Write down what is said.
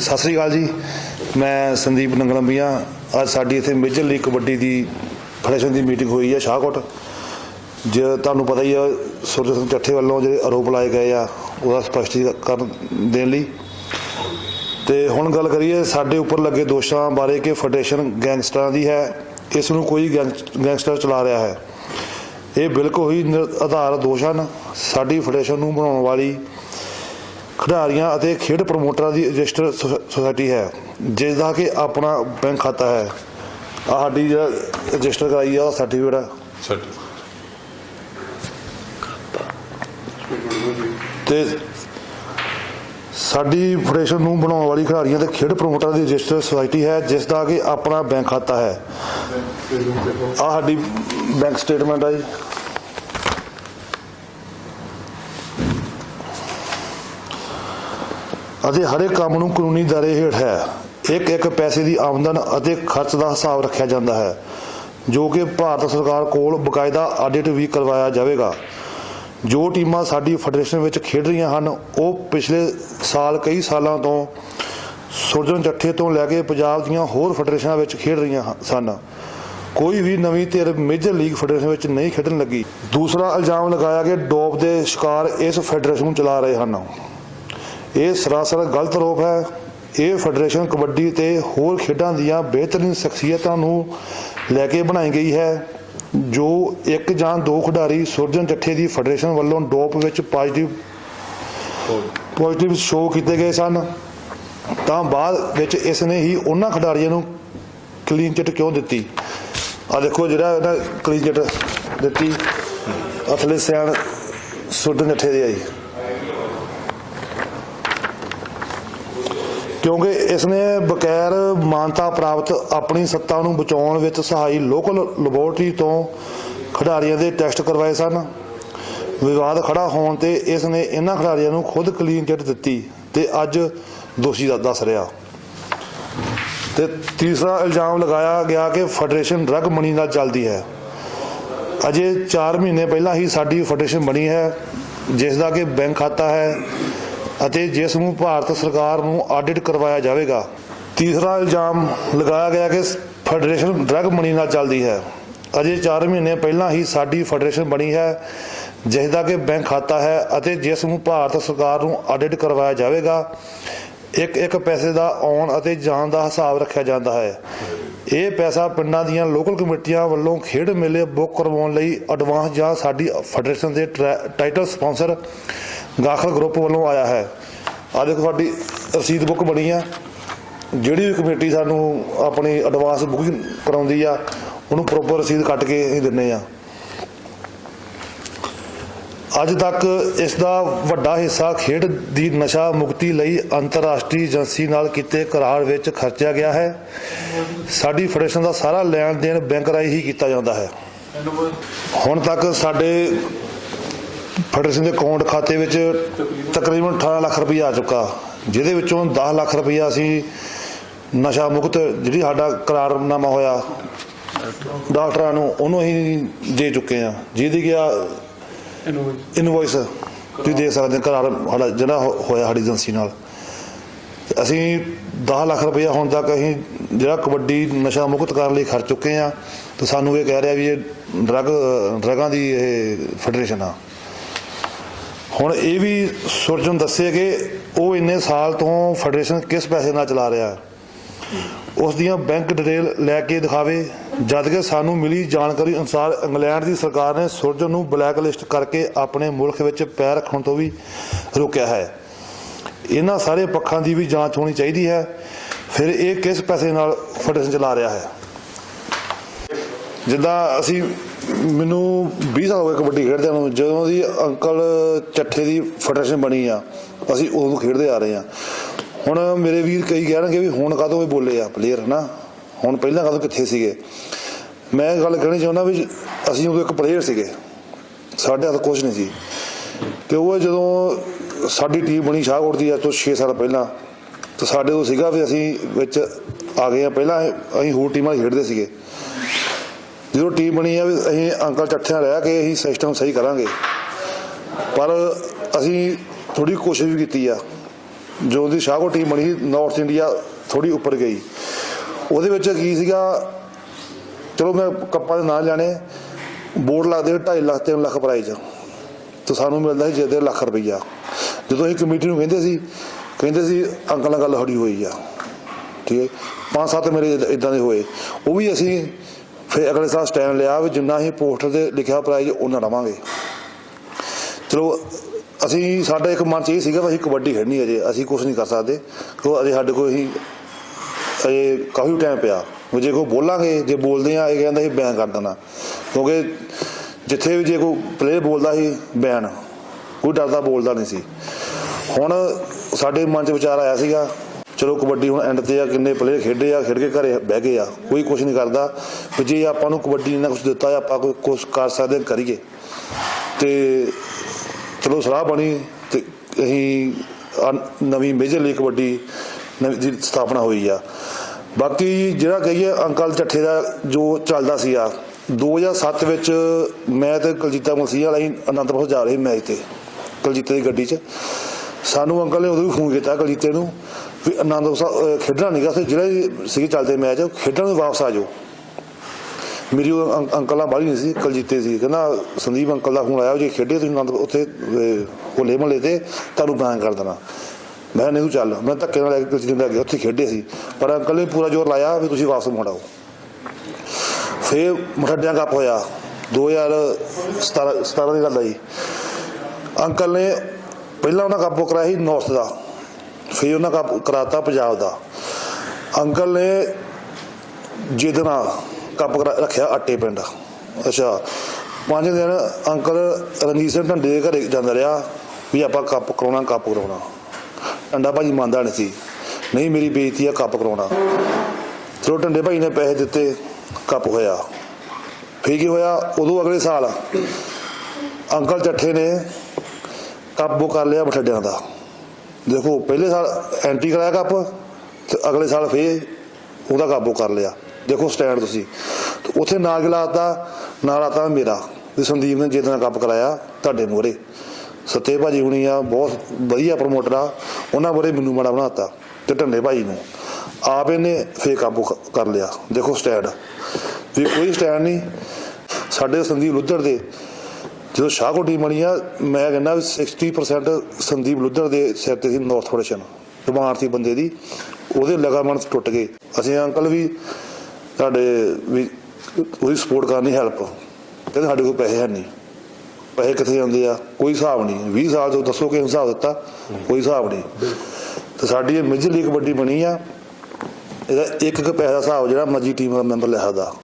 ਸਤਿ ਸ੍ਰੀ ਅਕਾਲ ਜੀ। ਮੈਂ ਸੰਦੀਪ ਨੰਗਲੰਬੀਆਂ। ਅੱਜ ਸਾਡੀ ਇੱਥੇ ਮੇਜਰ ਲੀਗ ਕਬੱਡੀ ਦੀ ਫੈਡਰੇਸ਼ਨ ਦੀ ਮੀਟਿੰਗ ਹੋਈ ਹੈ ਸ਼ਾਹਕੋਟ। ਜੇ ਤੁਹਾਨੂੰ ਪਤਾ ਹੀ ਆ, ਸੁਰਜ ਸਿੰਘ ਚੱਠੇ ਵੱਲੋਂ ਜਿਹੜੇ ਆਰੋਪ ਲਾਏ ਗਏ ਆ, ਉਹਦਾ ਸਪਸ਼ਟੀਕਰਨ ਦੇਣ ਲਈ। ਤੇ ਹੁਣ ਗੱਲ ਕਰੀਏ, ਸਾਡੇ ਉੱਪਰ ਲੱਗੇ ਦੋਸ਼ਾਂ ਬਾਰੇ ਕਿ ਫੈਡਰੇਸ਼ਨ ਗੈਂਗਸਟਰਾਂ ਦੀ ਹੈ, ਇਸ ਨੂੰ ਕੋਈ ਗੈਂਗ- ਗੈਂਗਸਟਰ ਚਲਾ ਰਿਹਾ ਹੈ। ਇਹ ਬਿਲਕੁਲ ਹੀ ਨਿਰ, ਆਧਾਰ ਦੋਸ਼ ਹਨ। ਸਾਡੀ ਫੈਡਰੇਸ਼ਨ ਨੂੰ ਬਣਾਉਣ ਵਾਲੀ ਖਿਡਾਰੀਆਂ ਅਤੇ ਖੇਡ ਪ੍ਰਮੋਟਰਾਂ ਦੀ ਰਜਿਸਟਰ ਸੁਸਾਇਟੀ ਹੈ ਜਿਸ ਦਾ ਕਿ ਆਪਣਾ ਬੈਂਕ ਖਾਤਾ ਹੈ। ਆਹ ਸਾਡੀ ਜਿਹੜਾ ਰਜਿਸਟਰ ਕਰਾਈ ਆ ਸਰਟੀਫਿਕੇਟ ਆ ਤੇ ਸਾਡੀ ਫੈਡਰੇਸ਼ਨ ਨੂੰ ਬਣਾਉਣ ਵਾਲੀ ਖਿਡਾਰੀਆਂ ਤੇ ਖੇਡ ਪ੍ਰਮੋਟਰਾਂ ਦੀ ਰਜਿਸਟਰ ਸੁਸਾਇਟੀ ਹੈ ਜਿਸ ਦਾ ਕਿ ਆਪਣਾ ਬੈਂਕ ਖਾਤਾ ਹੈ। ਆਹ ਸਾਡੀ ਬੈਂਕ ਸਟੇਟਮੈਂਟ ਆ ਜੀ। ਅਤੇ ਹਰੇਕ ਕੰਮ ਨੂੰ ਕਾਨੂੰਨੀ ਦਾਇਰੇ ਹੇਠ ਹੈ। ਇੱਕ ਇੱਕ ਪੈਸੇ ਦੀ ਆਮਦਨ ਅਤੇ ਖਰਚ ਦਾ ਹਿਸਾਬ ਰੱਖਿਆ ਜਾਂਦਾ ਹੈ, ਜੋ ਕਿ ਭਾਰਤ ਸਰਕਾਰ ਕੋਲ ਬਕਾਇਦਾ ਆਡਿਟ ਵੀ ਕਰਵਾਇਆ ਜਾਵੇਗਾ। ਜੋ ਟੀਮਾਂ ਸਾਡੀ ਫੈਡਰੇਸ਼ਨ ਵਿੱਚ ਖੇਡ ਰਹੀਆਂ ਹਨ, ਉਹ ਪਿਛਲੇ ਸਾਲ ਕਈ ਸਾਲਾਂ ਤੋਂ ਸੁਰਜਨ ਜੱਠੇ ਤੋਂ ਲੈ ਕੇ ਪੰਜਾਬ ਦੀਆਂ ਹੋਰ ਫੈਡਰੇਸ਼ਨਾਂ ਵਿੱਚ ਖੇਡ ਰਹੀਆਂ ਸਨ। ਕੋਈ ਵੀ ਨਵੀਂ ਧਿਰ ਮੇਜਰ ਲੀਗ ਫੈਡਰੇਸ਼ਨ ਵਿੱਚ ਨਹੀਂ ਖੇਡਣ ਲੱਗੀ। ਦੂਸਰਾ ਇਲਜ਼ਾਮ ਲਗਾਇਆ ਕਿ ਡੋਪ ਦੇ ਸ਼ਿਕਾਰ ਇਸ ਫੈਡਰੇਸ਼ਨ ਨੂੰ ਚਲਾ ਰਹੇ ਹਨ। ਇਹ ਸਰਾਸਰ ਗਲਤ ਆਰੋਪ ਹੈ। ਇਹ ਫੈਡਰੇਸ਼ਨ ਕਬੱਡੀ ਤੇ ਹੋਰ ਖੇਡਾਂ ਦੀਆਂ ਬਿਹਤਰੀਨ ਸ਼ਖਸੀਅਤਾਂ ਨੂੰ ਲੈ ਕੇ ਬਣਾਈ ਗਈ ਹੈ, ਜੋ ਇੱਕ ਜਾਂ ਦੋ ਖਿਡਾਰੀ ਸੁਰਜਨ ਜੱਠੇ ਦੀ ਫੈਡਰੇਸ਼ਨ ਵੱਲੋਂ ਡੋਪ ਵਿੱਚ ਪੋਜ਼ਿਟਿਵ ਪੋਜ਼ਿਟਿਵ ਸ਼ੋਅ ਕੀਤੇ ਗਏ ਸਨ। ਤਾਂ ਬਾਅਦ ਵਿੱਚ ਇਸ ਨੇ ਹੀ ਉਹਨਾਂ ਖਿਡਾਰੀਆਂ ਨੂੰ ਕਲੀਨ ਚਿੱਟ ਕਿਉਂ ਦਿੱਤੀ? ਆ ਦੇਖੋ ਜਿਹੜਾ ਇਹਨਾਂ ਕਲੀਨ ਚਿੱਟ ਦਿੱਤੀ। ਅਥਲੇ ਸਿਆਣ ਸੁਰਜਨ ਜੱਠੇ ਦੇ ਆਈ। ਕਿਉਂਕਿ ਇਸ ਨੇ ਬਕੈਰ ਮਾਨਤਾ ਪ੍ਰਾਪਤ ਆਪਣੀ ਸੱਤਾ ਨੂੰ ਬਚਾਉਣ ਵਿੱਚ ਸਹਾਈ ਲੋਕਲ ਲੈਬੋਰਟਰੀ ਤੋਂ ਖਿਡਾਰੀਆਂ ਦੇ ਟੈਸਟ ਕਰਵਾਏ ਸਨ। ਵਿਵਾਦ ਖੜਾ ਹੋਣ ਤੇ ਇਸ ਨੇ ਇਹਨਾਂ ਖਿਡਾਰੀਆਂ ਨੂੰ ਖੁਦ ਕਲੀਨ ਚਿੱਟ ਦਿੱਤੀ ਤੇ ਅੱਜ ਦੋਸ਼ੀ ਦਾ ਦੱਸ ਰਿਹਾ। ਤੇ ਤੀਸਰਾ ਇਲਜ਼ਾਮ ਲਗਾਇਆ ਗਿਆ ਕਿ ਫੈਡਰੇਸ਼ਨ ਡਰੱਗ ਮਨੀ ਨਾਲ ਚੱਲਦੀ ਹੈ। ਅਜੇ 4 ਮਹੀਨੇ ਪਹਿਲਾਂ ਹੀ ਸਾਡੀ ਫੈਡਰੇਸ਼ਨ ਬਣੀ ਹੈ ਜਿਸ ਦਾ ਕਿ ਬੈਂਕ ਖਾਤਾ ਹੈ। ਅਤੇ ਜਿਸ ਨੂੰ ਭਾਰਤ ਸਰਕਾਰ ਨੂੰ ਆਡਿਟ ਕਰਵਾਇਆ ਜਾਵੇਗਾ, ਤੀਸਰਾ ਇਲਜ਼ਾਮ ਲਗਾਇਆ ਗਿਆ ਕਿ ਫੈਡਰੇਸ਼ਨ ਡਰੱਗ ਮਨੀ ਨਾਲ ਚੱਲਦੀ ਹੈ। ਅਜੇ 4 ਮਹੀਨੇ ਪਹਿਲਾਂ ਹੀ ਸਾਡੀ ਫੈਡਰੇਸ਼ਨ ਬਣੀ ਹੈ ਜਿਸ ਦਾ ਕਿ ਬੈਂਕ ਖਾਤਾ ਹੈ ਅਤੇ ਜਿਸ ਨੂੰ ਭਾਰਤ ਸਰਕਾਰ ਨੂੰ ਆਡਿਟ ਕਰਵਾਇਆ ਜਾਵੇਗਾ ਇੱਕ ਇੱਕ ਪੈਸੇ ਦਾ ਆਉਣ ਅਤੇ ਜਾਣ ਦਾ ਹਿਸਾਬ ਰੱਖਿਆ ਜਾਂਦਾ ਹੈ। ਇਹ ਪੈਸਾ ਪਿੰਡਾਂ ਦੀਆਂ ਲੋਕਲ ਕਮੇਟੀਆਂ ਵੱਲੋਂ ਖੇਡ ਮੇਲੇ ਬੁੱਕ ਕਰਵਾਉਣ ਲਈ ਐਡਵਾਂਸ ਜਾਂ ਸਾਡੀ ਫੈਡਰੇਸ਼ਨ ਦੇ ਟਰੈ- ਟਾਈਟਲ ਸਪਾਂਸਰ ਗਾਖਲ ਗਰੁੱਪ ਵੱਲੋਂ ਆਇਆ ਹੈ। ਆ ਦੇਖੋ ਸਾਡੀ ਰਸੀਦ ਬੁੱਕ ਬਣੀ ਆ। ਜਿਹੜੀ ਵੀ ਕਮੇਟੀ ਸਾਨੂੰ ਆਪਣੀ ਐਡਵਾਂਸ ਬੁਕਿੰਗ ਕਰਾਉਂਦੀ ਆ ਉਹਨੂੰ ਪ੍ਰੋਪਰ ਰਸੀਦ ਕੱਟ ਕੇ ਅਸੀਂ ਦਿੰਨੇ ਆ। ਅੱਜ ਤੱਕ ਇਸ ਦਾ ਵੱਡਾ ਹਿੱਸਾ ਖੇਡ ਦੀ ਨਸ਼ਾ ਮੁਕਤੀ ਲਈ ਅੰਤਰਰਾਸ਼ਟਰੀ ਏਜੰਸੀ ਨਾਲ ਕੀਤੇ ਕਰਾਰ ਵਿੱਚ ਖਰਚਿਆ ਗਿਆ ਹੈ। ਸਾਡੀ ਫੈਡਰੇਸ਼ਨ ਦਾ ਸਾਰਾ ਲੈਣ ਦੇਣ ਬੈਂਕ ਰਾਹੀਂ ਹੀ ਕੀਤਾ ਜਾਂਦਾ ਹੈ। ਹੁਣ ਤੱਕ ਸਾਡੇ ਫੈਡਰੇਸ਼ਨ ਦੇ ਅਕਾਊਂਟ ਖਾਤੇ ਵਿੱਚ ਤਕਰੀਬਨ 18 ਲੱਖ ਰੁਪਈਆ ਆ ਚੁੱਕਾ। ਜਿਹਦੇ ਵਿੱਚੋਂ 10 ਲੱਖ ਰੁਪਈਆ ਅਸੀਂ ਨਸ਼ਾ ਮੁਕਤ ਜਿਹੜੀ ਸਾਡਾ ਕਰਾਰਨਾਮਾ ਹੋਇਆ, ਡਾਕਟਰਾਂ ਨੂੰ ਉਹਨੂੰ ਅਸੀਂ ਦੇ ਚੁੱਕੇ ਆ ਜਿਹਦੀ ਗਿਆ ਇਨਵੋਇਸ ਤੁਸੀਂ ਦੇ ਸਕਦੇ ਕਰਾਰ ਸਾਡਾ ਜਿਹੜਾ ਹੋਇਆ ਸਾਡੀ ਏਜੰਸੀ ਨਾਲ। ਅਸੀਂ 10 ਲੱਖ ਰੁਪਏ ਹੁਣ ਤੱਕ ਅਸੀਂ ਜਿਹੜਾ ਕਬੱਡੀ ਨਸ਼ਾ ਮੁਕਤ ਕਰਨ ਲਈ ਖਰਚ ਚੁੱਕੇ ਆ ਤੇ ਸਾਨੂੰ ਇਹ ਕਹਿ ਰਿਹਾ ਵੀ ਇਹ ਡਰਗ, ਡਰਗਾਂ ਦੀ ਇਹ ਫੈਡਰੇਸ਼ਨ ਆ। ਹੁਣ ਇਹ ਵੀ ਸੁਰਜਨ ਦੱਸੇ ਕਿ ਉਹ ਇੰਨੇ ਸਾਲ ਤੋਂ ਫੈਡਰੇਸ਼ਨ ਕਿਸ ਪੈਸੇ ਨਾਲ ਚਲਾ ਰਿਹਾ ਹੈ? ਉਸ ਦੀਆਂ ਬੈਂਕ ਡਿਟੇਲ ਲੈ ਕੇ ਦਿਖਾਵੇ, ਜਦ ਕਿ ਸਾਨੂੰ ਮਿਲੀ ਜਾਣਕਾਰੀ ਅਨੁਸਾਰ ਇੰਗਲੈਂਡ ਦੀ ਸਰਕਾਰ ਨੇ ਸੁਰਜਨ ਨੂੰ ਬਲੈਕ ਲਿਸਟ ਕਰਕੇ ਆਪਣੇ ਮੁਲਕ ਵਿੱਚ ਪੈਰ ਰੱਖਣ ਤੋਂ ਵੀ ਰੋਕਿਆ ਹੈ। ਇਹਨਾਂ ਸਾਰੇ ਪੱਖਾਂ ਦੀ ਵੀ ਜਾਂਚ ਹੋਣੀ ਚਾਹੀਦੀ ਹੈ। ਫਿਰ ਇਹ ਕਿਸ ਪੈਸੇ ਨਾਲ ਫੈਡਰੇਸ਼ਨ ਚਲਾ ਰਿਹਾ ਹੈ? ਜਿੱਦਾਂ ਅਸੀਂ ਮੈਨੂੰ 20 ਸਾਲ ਹੋ ਗਏ ਕਬੱਡੀ ਖੇਡਦੇ ਨੂੰ, ਜਦੋਂ ਦੀ ਅੰਕਲ ਚੱਠੇ ਦੀ ਫੈਡਰੇਸ਼ਨ ਬਣੀ ਆ, ਅਸੀਂ ਉਦੋਂ ਖੇਡਦੇ ਆ ਰਹੇ ਆ। ਹੁਣ ਮੇਰੇ ਵੀਰ ਕਈ ਕਹਿਣਗੇ ਵੀ ਹੁਣ ਕਦੋਂ ਇਹ ਬੋਲੇ ਆ ਪਲੇਅਰ ਹਨਾ? ਹੁਣ ਪਹਿਲਾਂ ਕਦੋਂ ਕਿੱਥੇ ਸੀਗੇ? ਮੈਂ ਇਹ ਗੱਲ ਕਹਿਣੀ ਚਾਹੁੰਦਾ ਵੀ ਅਸੀਂ ਉਦੋਂ ਇੱਕ ਪਲੇਅਰ ਸੀਗੇ। ਸਾਡੇ ਹੱਥ ਕੁਝ ਨਹੀਂ ਸੀ। ਤੇ ਉਹ ਜਦੋਂ ਸਾਡੀ ਟੀਮ ਬਣੀ ਸ਼ਾਹਕੋਟ ਦੀ ਅੱਜ ਤੋਂ 6 ਸਾਲ ਪਹਿਲਾਂ, ਤਾਂ ਸਾਡੇ ਉਹ ਸੀਗਾ ਵੀ ਅਸੀਂ ਵਿੱਚ ਆ ਗਏ ਆ। ਪਹਿਲਾਂ ਅਸੀਂ- ਅਸੀਂ ਹੋਰ ਟੀਮਾਂ 'ਚ ਖੇਡਦੇ ਸੀਗੇ। ਜਦੋਂ ਟੀਮ ਬਣੀ ਆ ਵੀ ਅਸੀਂ ਅੰਕਲ ਚੱਠਿਆਂ ਰਹਿ ਕੇ ਅਸੀਂ ਸਿਸਟਮ ਸਹੀ ਕਰਾਂਗੇ। ਪਰ ਅਸੀਂ ਥੋੜੀ ਕੋਸ਼ਿਸ਼ ਵੀ ਕੀਤੀ ਆ। ਜੋ ਦੀ ਸ਼ਾਹਕੋਟ ਟੀਮ ਬਣੀ ਨਾਰਥ ਇੰਡੀਆ ਥੋੜੀ ਉੱਪਰ ਗਈ। ਉਹਦੇ ਵਿੱਚ ਕੀ ਸੀਗਾ, ਚਲੋ ਮੈਂ ਕੱਪਾਂ ਦੇ ਨਾਂ ਲੈਣੇ ਬੋਰਡ ਲੱਗਦੇ 2.5 ਲੱਖ 3 ਲੱਖ ਪ੍ਰਾਈਜ਼ ਤੇ ਸਾਨੂੰ ਮਿਲਦਾ ਸੀ ਜਿਹਦੇ ਲੱਖ ਰੁਪਈਆ। ਜਦੋਂ ਅਸੀਂ ਕਮੇਟੀ ਨੂੰ ਕਹਿੰਦੇ ਸੀ ਕਹਿੰਦੇ ਸੀ ਅੰਕਲ ਨਾਲ ਗੱਲ ਹੜੀ ਹੋਈ ਆ। ਠੀਕ ਹੈ? ਪੰਜ ਸੱਤ ਮੇਰੇ ਇਦਾਂ ਦੇ ਹੋਏ। ਉਹ ਵੀ ਅਸੀਂ ਫਿਰ ਅਗਲੇ ਸਾਲ ਸਟੈਂਡ ਲਿਆ ਵੀ ਜਿੰਨਾ ਅਸੀਂ ਪੋਸਟਰ ਤੇ ਲਿਖਿਆ ਪ੍ਰਾਈਜ਼ ਉਹਨਾਂ ਲਵਾਂਗੇ ਚਲੋ, ਅਸੀਂ, ਸਾਡਾ ਇੱਕ ਮਨ ਚ ਇਹ ਸੀਗਾ ਵੀ ਅਸੀਂ ਕਬੱਡੀ ਖੇਡਣੀ ਅਜੇ, ਅਸੀਂ ਕੁਝ ਨਹੀਂ ਕਰ ਸਕਦੇ। ਕਿਉਂ, ਅਜੇ ਸਾਡੇ ਕੋਲ ਅਸੀਂ, ਅਜੇ ਕਾਫੀ ਟਾਈਮ ਪਿਆ। ਵੀ ਜੇ ਕੋਈ ਬੋਲਾਂਗੇ, ਜੇ ਬੋਲਦੇ ਆ, ਇਹ ਕਹਿੰਦਾ ਸੀ ਬੈਨ ਕਰ ਦੇਣਾ। ਕਿਉਂਕਿ ਜਿੱਥੇ ਵੀ ਜੇ ਕੋਈ ਪਲੇਅਰ ਬੋਲਦਾ ਸੀ ਬੈਨ ਕੋਈ ਡਰਦਾ ਬੋਲਦਾ ਨਹੀਂ ਸੀ। ਹੁਣ ਸਾਡੇ ਮਨ 'ਚ ਵਿਚਾਰ ਆਇਆ ਸੀਗਾ ਚਲੋ ਕਬੱਡੀ ਹੁਣ ਐਂਡ ਤੇ ਆ, ਕਿੰਨੇ ਪਲੇਅਰ ਖੇਡੇ ਆ, ਖੇਡ ਕੇ ਘਰੇ ਬਹਿ ਗਏ ਆ, ਕੋਈ ਕੁਝ ਨਹੀਂ ਕਰਦਾ। ਵੀ ਜੇ ਆਪਾਂ ਨੂੰ ਕਬੱਡੀ ਨੇ ਕੁਝ ਦਿੱਤਾ ਆ, ਆਪਾਂ ਕੋਈ ਕੁਝ ਕਰ ਸਕਦੇ ਕਰੀਏ। ਤੇ ਚਲੋ ਸਲਾਹ ਬਣੀ, ਤੇ ਅਸੀਂ ਨਵੀਂ ਮੇਜਰ ਲੀਗ ਕਬੱਡੀ ਦੀ ਸਥਾਪਨਾ ਹੋਈ ਆ। ਬਾਕੀ ਜਿਹੜਾ ਕਹੀਏ ਅੰਕਲ ਚੱਠੇ ਦਾ ਜੋ ਚੱਲਦਾ ਸੀ ਆ 2007 ਵਿੱਚ ਮੈਂ ਤੇ ਕੁਲਜੀਤਾ ਮਸੀਹ ਵਾਲਾ ਹੀ ਅਨੰਦਪੁਰ ਜਾ ਰਹੇ ਮੈਚ ਤੇ, ਕੁਲਜੀਤੇ ਦੀ ਗੱਡੀ 'ਚ। ਸਾਨੂੰ ਅੰਕਲ ਨੇ ਉਦੋਂ ਵੀ ਫੋਨ ਕੀਤਾ ਕੁਲਜੀਤੇ ਨੂੰ ਵੀ ਆਨੰਦ ਸਾਹਿਬ ਖੇਡਣਾ ਨਹੀਂਗਾ ਸੇ ਜਿਹੜੇ ਸੀਗੇ ਚੱਲਦੇ ਮੈਚ ਖੇਡਣ ਨੂੰ ਵਾਪਸ ਆ ਜਾਓ। ਮੇਰੀ ਉਹ ਅੰਕਲ ਨਾਲ ਬਾਲੀ ਨਹੀਂ ਸੀ ਕਲਜੀਤੇ ਸੀ ਕਹਿੰਦਾ ਸੰਦੀਪ ਅੰਕਲ ਦਾ ਫੋਨ ਆਇਆ ਜੇ ਖੇਡੇ ਤੁਸੀਂ ਆਨੰਦ ਉੱਥੇ ਅਹ, ਹੋਲੇ ਮਹੱਲੇ ਤੇ ਤੁਹਾਨੂੰ ਬੈਨ ਕਰ ਦੇਣਾ। ਮੈਂ ਕਿਹਾ ਨਹੀਂ ਤੂੰ ਚੱਲ ਮੈਂ ਧੱਕੇ ਨਾਲ ਲੈ ਕੇ ਕਲਜੀਤੇ ਉੱਥੇ ਖੇਡੇ ਸੀ। ਪਰ ਅੰਕਲ ਨੇ ਪੂਰਾ ਜ਼ੋਰ ਲਾਇਆ ਵੀ ਤੁਸੀਂ ਵਾਪਸ ਮੁੜਾਓ। ਫੇਰ ਮਠੱਡਿਆਂ ਕੱਪ ਹੋਇਆ 2017 17 ਦੀ ਗੱਲ ਆਈ। ਅੰਕਲ ਨੇ ਪਹਿਲਾਂ ਉਹਨਾਂ ਕੱਪ ਕਰਾਇਆ ਸੀ ਨਾਰਥ ਦਾ। ਫਿਰ ਉਹਨਾਂ ਕੱਪ ਕਰਾਤਾ ਪੰਜਾਬ ਦਾ। ਅੰਕਲ ਨੇ ਜਿਹਦੇ ਕੱਪ ਕਰਾ- ਰੱਖਿਆ ਆਟੇ ਪਿੰਡ। ਅੱਛਾ, ਪੰਜ ਦਿਨ ਅੰਕਲ ਰਣਜੀਤ ਸਿੰਘ ਢੰਡੇ ਦੇ ਘਰੇ ਜਾਂਦਾ ਰਿਹਾ ਵੀ ਆਪਾਂ ਕੱਪ ਕਰਾਉਣਾ ਕੱਪ ਕਰਾਉਣਾ। ਢੰਡਾ ਭਾਜੀ ਮੰਨਦਾ ਨਹੀਂ ਸੀ, ਨਹੀਂ, ਮੇਰੀ ਬੇਇੱਜ਼ਤੀ ਆ, ਕੱਪ ਕਰਾਉਣਾ। ਚਲੋ ਢੰਡੇ ਭਾਈ ਨੇ ਪੈਸੇ ਦਿੱਤੇ, ਕੱਪ ਹੋਇਆ ਫਿਰ ਕੀ ਹੋਇਆ? ਉਦੋਂ ਅਗਲੇ ਸਾਲ ਅੰਕਲ ਚੱਠੇ ਨੇ ਕੱਪ ਬੁੱਕ ਕਰ ਲਿਆ ਬਠੱਡਿਆਂ ਦਾ। ਦੇਖੋ, ਪਹਿਲੇ ਸਾਲ ਐਂਟੀ ਕਰਾਇਆ ਕੱਪ, ਤੇ ਅਗਲੇ ਸਾਲ ਫੇਰ ਉਹਦਾ ਕਾਬੂ ਕਰ ਲਿਆ। ਦੇਖੋ ਸਟੈਂਡ ਤੁਸੀਂ। ਉੱਥੇ ਨਾਂ ਲਾਤਾ ਨਾਂ ਲਾਤਾ ਮੇਰਾ, ਵੀ ਸੰਦੀਪ ਨੇ ਜਿਹਦੇ ਕੱਪ ਕਰਾਇਆ, ਤੁਹਾਡੇ ਮੂਹਰੇ। ਸੱਤੇ ਭਾਜੀ ਹੁਣੀ ਆ, ਬਹੁਤ ਵਧੀਆ ਪ੍ਰਮੋਟਰ ਆ, ਉਹਨਾਂ ਮੂਹਰੇ ਮੈਨੂੰ ਮਾੜਾ ਬਣਾਤਾ ਤੇ ਢੰਡੇ ਭਾਈ ਨੂੰ। ਆਪ ਇਹਨੇ ਫੇਰ ਕਾਬੂ ਕਰ ਲਿਆ। ਦੇਖੋ ਸਟੈਂਡ ਵੀ ਕੋਈ ਸਟੈਂਡ ਨਹੀਂ। ਸਾਡੇ ਸੰਦੀਪ ਲੁੱਧਰ ਦੇ ਜਦੋਂ ਸ਼ਾਹਕੋਟ ਟੀਮ ਬਣੀ ਆ, ਮੈਂ ਕਹਿੰਦਾ ਵੀ 60% ਸੰਦੀਪ ਲੁੱਧਰ ਦੇ ਸਿਰ ਤੇ ਸੀ ਨਾਰਥ ਫੋਰੇਸ਼ਨ ਬਿਮਾਰ ਸੀ ਬੰਦੇ ਦੀ, ਉਹਦੇ ਲਗਾਮਣ ਟੁੱਟ ਗਏ। ਅਸੀਂ ਅੰਕਲ ਵੀ ਸਾਡੇ ਵੀ ਉਹਦੀ ਸਪੋਰਟ ਕਰਨੀ ਹੈਲਪ ਕਹਿੰਦੇ, ਸਾਡੇ ਕੋਲ ਪੈਸੇ ਹੈ ਨਹੀਂ। ਪੈਸੇ ਕਿੱਥੇ ਜਾਂਦੇ ਆ? ਕੋਈ ਹਿਸਾਬ ਨਹੀਂ। 20 ਸਾਲ ਤੋਂ ਦੱਸੋ ਕਿ ਹਿਸਾਬ ਦਿੱਤਾ? ਕੋਈ ਹਿਸਾਬ ਨਹੀਂ। ਤੇ ਸਾਡੀ ਇਹ ਮੇਜਰ ਲੀਗ ਕਬੱਡੀ ਬਣੀ ਆ, ਇਹਦਾ ਇੱਕ ਇੱਕ ਪੈਸੇ ਦਾ ਹਿਸਾਬ ਜਿਹੜਾ ਮਰਜ਼ੀ ਟੀਮ ਦਾ ਮੈਂਬਰ ਲੈ ਸਕਦਾ।